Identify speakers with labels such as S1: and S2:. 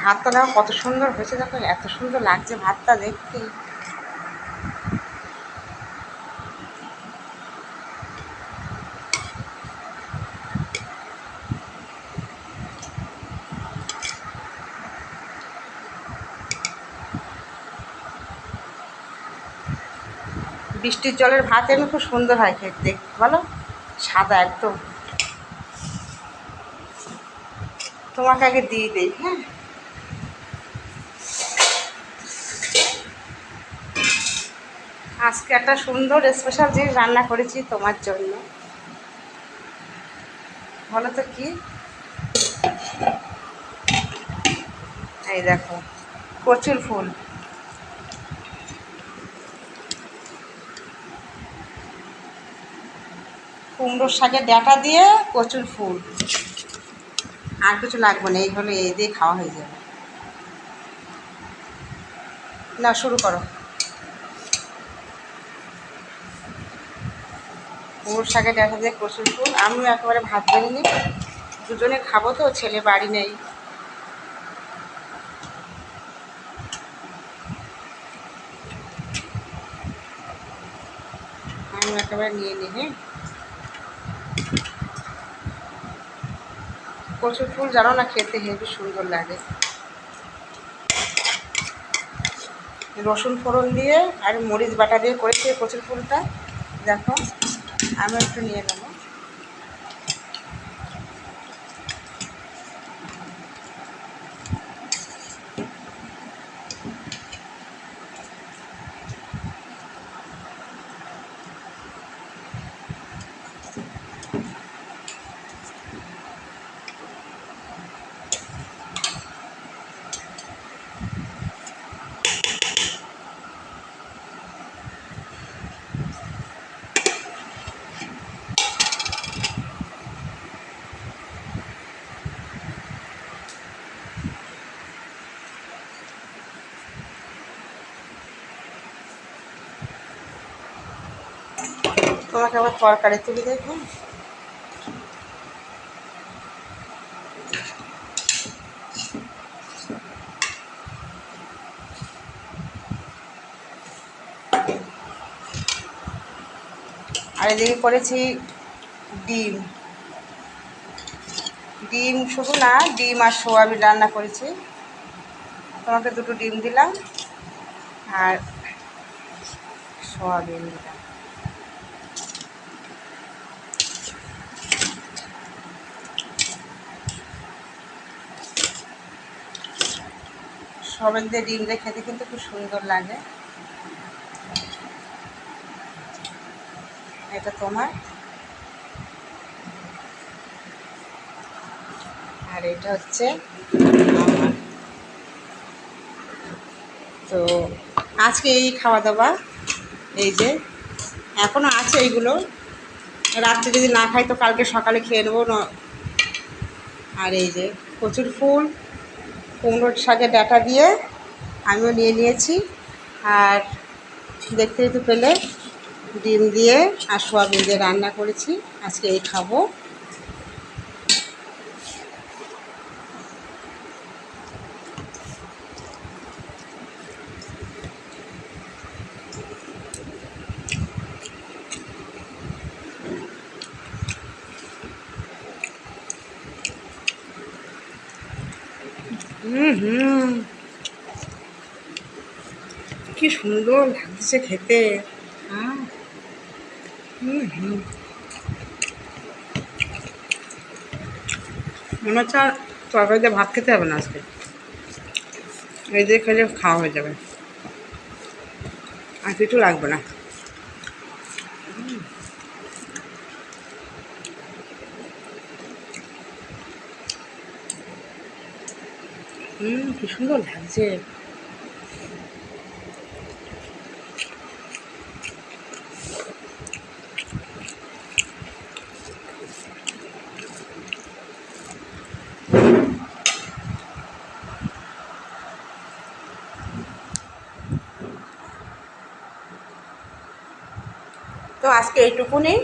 S1: ভাতটা দেখো কত সুন্দর হয়েছে, দেখো এত সুন্দর লাগছে ভাতটা দেখতে। বৃষ্টির জলের ভাত এমনি খুব সুন্দর হয় খেতে, বলো? সাদা একদম। তোমাকে আগে দিয়ে দিই হ্যাঁ? আজকে একটা সুন্দর স্পেশাল জিনিস রান্না করেছি তোমার জন্য। বলো তো কি? এই দেখো, কচুর ফুল। কুমড়োর শাকের ডাঁটা দিয়ে কচুর ফুল। আর কিছু লাগবে না এই হলে এই দিয়ে খাওয়া হয়ে যাবে। না, শুরু করো। কুমড়োর শাকের ডাঁটা দিয়ে কচুর ফুল। আমিও একেবারে ভাত বেরিনি দুজনে খাব তো, ছেলে বাড়ি নেই। আমি একেবারে নিয়ে নিই হ্যাঁ? কচুর ফুল জানো না খেতে, হেবি সুন্দর লাগে। রসুন ফোড়ন দিয়ে আর মরিচ বাটা দিয়ে করেছি কচুর ফুলটা। দেখো আমি একটু নিয়ে নেব। তোমাকে আবার তরকারি তুলে দেখো আর এদিকে করেছি ডিম। ডিম শুধু না, ডিম আর সোয়াবিন রান্না করেছি। তোমাকে দুটো ডিম দিলাম, আর সোয়াবিন দিলাম। সবাই দিয়ে ডিম দিয়ে খেতে কিন্তু খুব সুন্দর লাগে। এটা তোমার। আর এটা হচ্ছে আমার। তো আজকে এই খাওয়া দাওয়া, এই যে এখনও আছে এইগুলো রাত্রে যদি না খাই তো কালকে সকালে খেয়ে নেব আর এই যে প্রচুর ফুল। কুমড়োর শাকের ডাটা দিয়ে আমিও নিয়ে নিয়েছি। আর দেখতে তো পেলে ডিম দিয়ে আর সোয়াবিন দিয়ে রান্না করেছি। আজকে এই খাব। হুম কি সুন্দর লাগছে খেতে। হ্যাঁ। হুম হুম। মনে হচ্ছে আর তরকারি দিয়ে ভাত খেতে হবে না আজকে। এই দিয়ে খেলে খাওয়া হয়ে যাবে। আর কিছু লাগবে না। হুম কি সুন্দর লাগছে তো আজকে এইটুকুনি